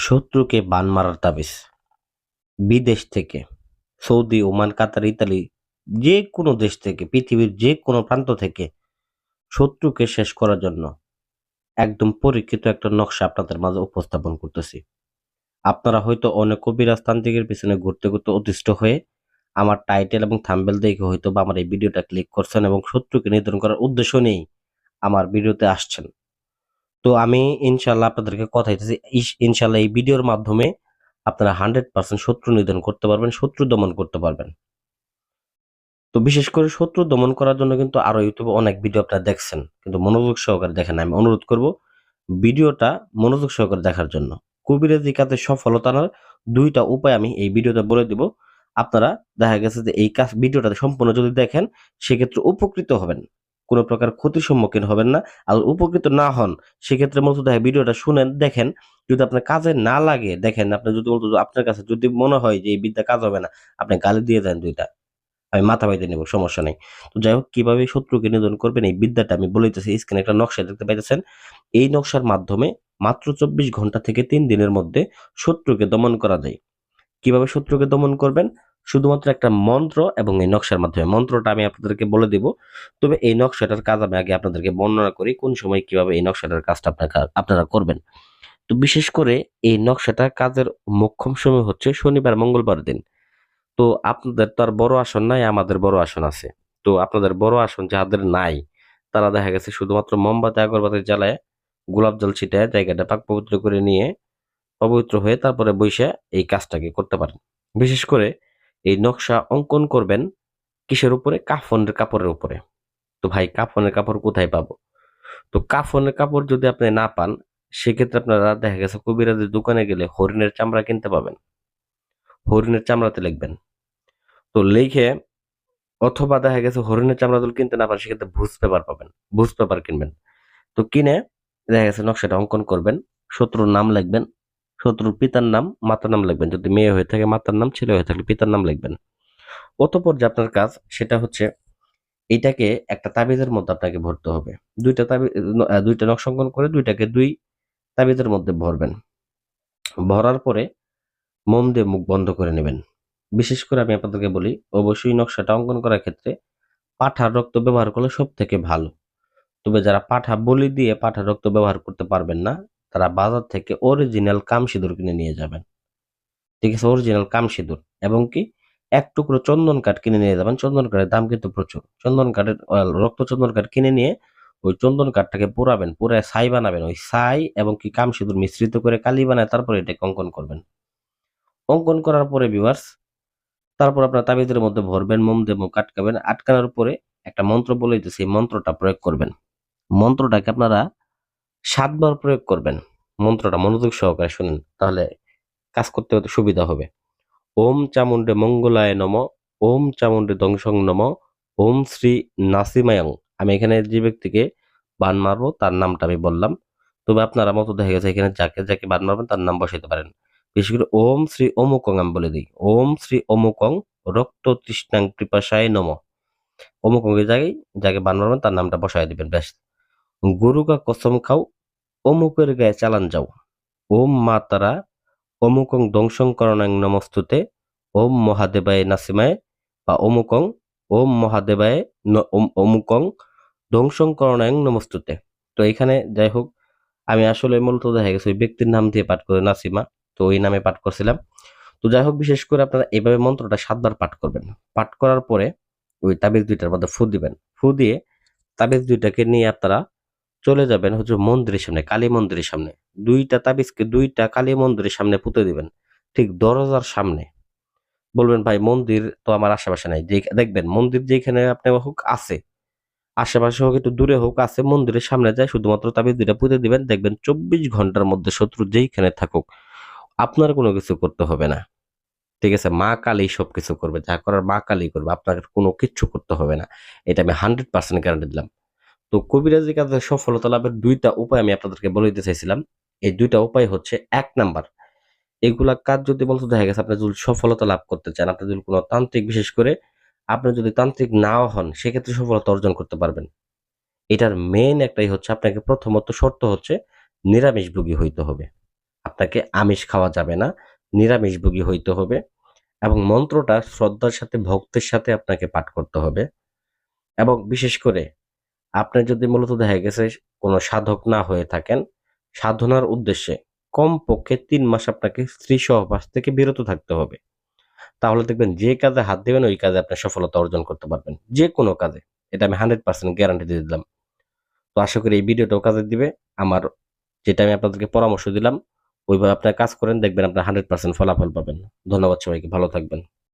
শত্রুকে বান মারার তাবিজ। বিদেশ থেকে, সৌদি, ওমান, কাতার, ইতালি, যে কোনো দেশ থেকে, পৃথিবীর যে কোনো প্রান্ত থেকে শত্রুকে শেষ করার জন্য একদম পরীক্ষিত একটা নকশা আপনাদের মাঝে উপস্থাপন করতেছি। আপনারা হয়তো অনেক কবিরাজ তান্ত্রিকের পিছনে ঘুরতে ঘুরতে অতিষ্ঠ হয়ে আমার টাইটেল এবং থাম্বেল দেখে হয়তো বা আমার এই ভিডিওটা ক্লিক করছেন এবং শত্রুকে নির্ধারণ করার উদ্দেশ্য নেই আমার ভিডিওতে আসছেন। তো আমি ইনশাল্লাহ আপনাদেরকে কথা দিতেছি। ইনশাল্লাহ এই ভিডিওর মাধ্যমে আপনারা হান্ড্রেড পার্সেন্ট শত্রু নিধন করতে পারবেন, শত্রু দমন করতে পারবেন। তো বিশেষ করে শত্রু দমন করার জন্য কিন্তু আরও ইউটিউবে অনেক ভিডিও আপনারা দেখছেন, কিন্তু মনোযোগ সহকারে দেখেন, আমি অনুরোধ করব ভিডিওটা মনোযোগ সহকারে দেখার জন্য। কবিরাজি কাজে আনার দুইটা উপায় আমি এই ভিডিওতে বলে দিব। আপনারা দেখা গেছে যে এই কাজ, ভিডিওটা সম্পূর্ণ যদি দেখেন, সেক্ষেত্রে উপকৃত হবেন। কোনো প্রকার ক্ষতির সম্মুখীন হবেন না আর উপকৃত না হন, সেক্ষেত্রে মূলত দেখা ভিডিওটা শুনেন, দেখেন। যদি আপনার কাজে না লাগে, দেখেন আপনি যদি আপনার কাছে যদি মনে হয় যে এই বিদ্যা কাজ হবে না, আপনি গালি দিয়ে দেন দুইটা। আমি মাথা বাইতে নেব, সমস্যা নেই। তো যাই হোক, কীভাবে শত্রুকে নিধন করবেন এই বিদ্যাটা আমি বলে স্ক্রিনে একটা নকশা দেখতে পাইতেছেন। এই নকশার মাধ্যমে মাত্র চব্বিশ ঘণ্টা থেকে তিন দিনের মধ্যে শত্রুকে দমন করা যায়। কীভাবে শত্রুকে দমন করবেন? শুধুমাত্র একটা মন্ত্র এবং এই নকশার মাধ্যমে। মন্ত্রটা আমি আপনাদেরকে বলে দিব। তবে এই নকশাটার কাজ আমি আগে আপনাদেরকে বর্ণনা করি, কোন সময় কীভাবে এই নকশাটার কাজটা আপনারা আপনারা করবেন। তো বিশেষ করে এই নকশাটা কাজের মোক্ষম সময় হচ্ছে শনিবার, মঙ্গলবার দিন। তো আপনাদের তো আর বড় আসন নাই, আমাদের বড় আসন আছে। তো আপনাদের বড় আসন যাদের নাই, তারা দেখা গেছে শুধুমাত্র মোমবাতি, আগরবাতি জ্বালায়, গোলাপ জল ছিটায় জায়গাটা পাক পবিত্র করে নিয়ে, পবিত্র হয়ে তারপরে বৈশে এই কাজটাকে করতে পারেন। বিশেষ করে এই নকশা অঙ্কন করবেন কিসের উপরে? কাফনের কাপড়ের উপরে। তো ভাই, কাফনের কাপড় কোথায় পাবো? তো কাফনের কাপড় যদি আপনি না পান, সেক্ষেত্রে আপনারা, দেখা গেছে কবিরাজের দোকানে গেলে হরিণের চামড়া কিনতে পাবেন। হরিণের চামড়াতে লিখবেন। তো লিখে অথবা দেখা গেছে হরিণের চামড়া যদি কিনতে না পারেন সেক্ষেত্রে ভুজ পেপার পাবেন। ভুজ পেপার কিনবেন। তো কিনে, দেখা গেছে নকশাটা অঙ্কন করবেন শত্রুর নাম লিখবেন শত্রুর পিতার নাম, মাতার নাম লিখবেন। যদি মেয়ে হয়ে থাকে, মাতার নাম, ছেলে হয়ে থাকলে পিতার নাম লিখবেন। অতপর যে আপনার কাজ, সেটা হচ্ছে এটাকে একটা তাবিজের মধ্যে আপনাকে ভরতে হবে। দুইটা তাবিজ দুইটা নকশা অঙ্কন করে দুইটাকে দুই তাবিজের মধ্যে ভরবেন। ভরার পরে মন দিয়ে মুখ বন্ধ করে নেবেন। বিশেষ করে আমি আপনাদেরকে বলি, অবশ্যই নকশাটা অঙ্কন করার ক্ষেত্রে পাঠার রক্ত ব্যবহার করলে সব থেকে ভালো। তবে যারা পাঠা বলি দিয়ে পাঠার রক্ত ব্যবহার করতে পারবেন না তারা বাজার থেকে অরিজিনাল কাম সিঁদুর কিনে নিয়ে যাবেন। ঠিক আছে? অরিজিনাল কাম সিঁদুর এবং কি? এক টুকরো চন্দন কাঠ কিনে নিয়ে যাবেন। চন্দন কাঠের দাম কিন্তু প্রচুর। চন্দন কাঠের রক্ত চন্দন কাঠ কিনে নিয়ে ওই চন্দন কাঠটাকে পোড়াবেন পুরায় ছাই বানাবেন। ওই ছাই এবং কি কাম সিঁদুর মিশ্রিত করে কালি বানায়, তারপরে এটাকে অঙ্কন করবেন। অঙ্কন করার পরে ভিউয়ার্স তারপর আপনার তাবিজের মধ্যে ভরবেন, মোম দিয়ে মুখ আটকাবেন আটকানোর পরে একটা মন্ত্র বলে সেই মন্ত্রটা প্রয়োগ করবেন। মন্ত্রটাকে আপনারা সাতবার প্রয়োগ করবেন। মন্ত্রটা মনোযোগ সহকারে শুনেন, তাহলে কাজ করতে হতে সুবিধা হবে। ওম চামুণ্ডে মঙ্গলায় নম, ওম চামুণ্ডে দংশং নম, ওম শ্রী নাসিমায়ং। আমি এখানে যে ব্যক্তিকে বান মারবো, তার নামটা আমি বললাম। তবে আপনারা মতো দেখা গেছে এখানে যাকে যাকে বান মারবেন, তার নাম বসাইতে পারেন। বিশেষ করে ওম শ্রী অমুকং আমি বলে দিই। ওম শ্রী অমুকং রক্ত তৃষ্ণাং কৃপাশায় নম। অমুকং এর জায়গায় যাকে বান মারবেন, তার নামটা বসাই দিবেন, ব্যাস। গরুকা কসম খাও অমুকের গায়ে চালান যাও ওম মা তারা অমুকং দংশং করণাং নমস্তুতে ওম মহাদেবায় নাসিমায় বা অমুকং ওম মহাদেবায় অমুকং ধ্বংসং করণাং নমস্তুতে তো এখানে যাই হোক আমি আসলে মূলত দেখা গেছে ওই ব্যক্তির নাম দিয়ে পাঠ করে নাসিমা তো ওই নামে পাঠ করছিলাম তো যাই হোক বিশেষ করে আপনারা এইভাবে মন্ত্রটা সাতবার পাঠ করবেন পাঠ করার পরে ওই তাবিজ দুইটার মধ্যে ফু দিবেন। ফু দিয়ে তাবিজ দুইটাকে নিয়ে আপনারা চলে যাবেন হচ্ছে মন্দিরের সামনে, কালী মন্দিরের সামনে। দুইটা তাবিজকে, দুইটা কালী মন্দিরের সামনে পুঁতে দিবেন, ঠিক দরজার সামনে। বলবেন, ভাই, মন্দির তো আমার আশেপাশে নাই। যে- দেখবেন, মন্দির যেখানে আপনি হোক, আছে। আশেপাশে হোক, একটু দূরে হোক, আছে। মন্দিরের সামনে যায়, শুধুমাত্র তাবিজ দুইটা পুঁতে দিবেন। দেখবেন, চব্বিশ ঘণ্টার মধ্যে শত্রু যেইখানে থাকুক, আপনার কোনো কিছু করতে হবে না। ঠিক আছে, মা কালী সব কিছু করবে। যা করার মা কালী করবে, আপনার কোনো কিচ্ছু করতে হবে না। এটা আমি হান্ড্রেড পার্সেন্ট গ্যারান্টি দিলাম। তো কবিরাজি কাজে সফলতা লাভের দুইটা উপায় আমি আপনাদেরকে বলে দিতে চাইছিলাম। এই দুইটা উপায় হচ্ছে এক নাম্বার, এগুলা কাজ যদি বলতে দেখা গেছে আপনি যদি সফলতা লাভ করতে চান, আপনি যদি কোনো তান্ত্রিক বিশেষ করে আপনি যদি তান্ত্রিক নাও হন, সেক্ষেত্রে সফলতা অর্জন করতে পারবেন। এটার মেইন একটাই হচ্ছে আপনাকে প্রথমত শর্ত হচ্ছে নিরামিষভোগী হইতে হবে। আপনাকে আমিষ খাওয়া যাবে না, নিরামিষভোগী হইতে হবে এবং মন্ত্রটা শ্রদ্ধার সাথে, ভক্তের সাথে আপনাকে পাঠ করতে হবে। এবং বিশেষ করে আপনি যদি মূলত দেখা গেছে কোনো সাধক না হয়ে থাকেন, সাধনার উদ্দেশ্যে কমপক্ষে তিন মাস আপনাকে স্ত্রী সহবাস থেকে বিরত থাকতে হবে। তাহলে দেখবেন যে কাজে হাত দেবেন, ওই কাজে আপনি সফলতা অর্জন করতে পারবেন। যে কোনো কাজে। এটা আমি হান্ড্রেড পার্সেন্ট গ্যারান্টি দিয়ে দিলাম। তো আশা করি এই ভিডিওটাও কাজে দিবে। আমার যেটা আমি আপনাদেরকে পরামর্শ দিলাম, ওইভাবে আপনার কাজ করেন, দেখবেন আপনার হান্ড্রেড পার্সেন্ট ফলাফল পাবেন। ধন্যবাদ সবাইকে, ভালো থাকবেন।